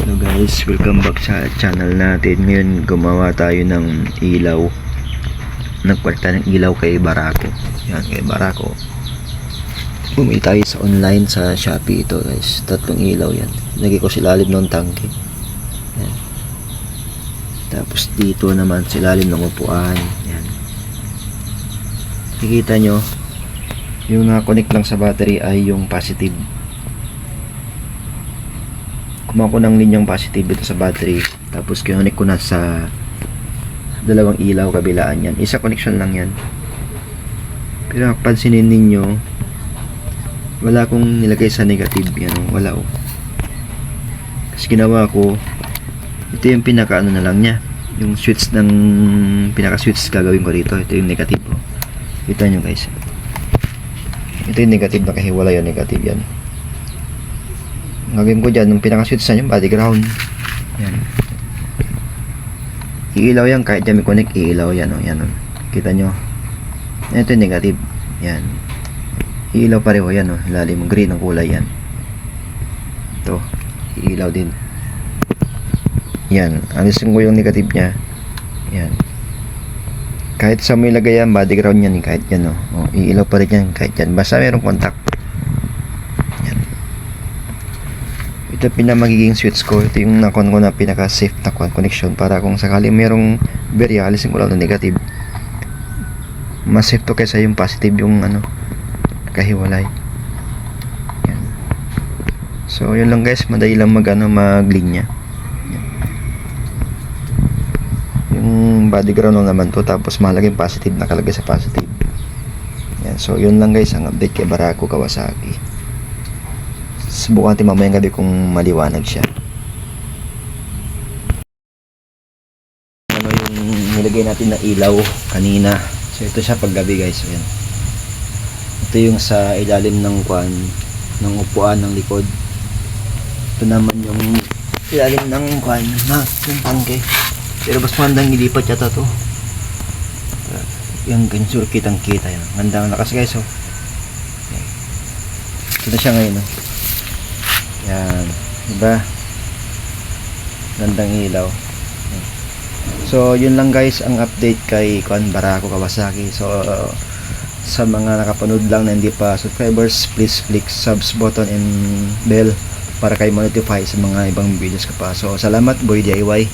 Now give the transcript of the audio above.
Hello guys, welcome back sa channel natin. Ngayon gumawa tayo ng ilaw. Nagpalitan ng ilaw kay Barako. Yan, kay Barako. Bumili tayo sa online sa Shopee ito guys. Tatlong ilaw yan. Lagi ko silalim ng tangke. Yan. Tapos dito naman silalim ng upuan. Yan. Kikita nyo, yung nakakonect lang sa battery ay yung positive kumuha ko ng linyang positive dito sa battery tapos kinunik ko na sa dalawang ilaw kabilaan yan. Isa connection lang yan. Pero pansinin ninyo wala akong nilagay sa negative yan wala oh. Kasi ginawa ko ito yung pinaka ano na lang niya. Yung switch ng pinaka switch gagawin ko dito ito yung negative oh. kita nyo guys. Ito yung negative nakahiwala yung negative yan gagawin ko dyan, nung pinaka-switch na yung body ground. Yan. Iilaw yan, kahit dyan may connect, iilaw yan. Oh, yan oh. Kita nyo. Ito yung negative. Yan. Iilaw pareho yan. Oh. Lalim, green ang kulay yan. Ito. Iilaw din. Yan. Alisin ko yung negative niya. Yan. Kahit sa mo ilagay yan, body ground yan. Kahit yan. Oh. Oh, iilaw pa rin yan. Kahit yan. Basta mayroong contact. Ito pina magiging switch ko ito yung nakon ko na pinaka safe na con- connection para kung sakali merong berya alisin ko lang ng negative mas safe to kaysa yung positive yung ano nakahiwalay yan. so yun lang guys. Madali lang mag ano maglinya. Yung body ground lang naman to tapos mahalaga positive nakalagay sa positive. Yan. So yun lang guys. Ang update kay Barako Kawasaki subukan natin mamayang gabi kung maliwanag siya. Ano yung nilagay natin na ilaw kanina. So ito siya paggabi guys. Ayan. Ito yung sa ilalim ng kwan ng upuan ng likod. Ito naman yung ilalim ng kwan na yung tangke. Pero mas mandang ilipat yata to. Yung gansur kitang kita yan. Ganda ang lakas guys oh. Ito na siya ngayon oh. Yan. Diba? Gandang ilaw. So, yun lang guys ang update kay Kwan Barako Kawasaki. So, uh, sa mga nakapanood lang na hindi pa subscribers, please click subs button and bell para kay mo notify sa mga ibang videos ko pa. So, salamat Boy DIY.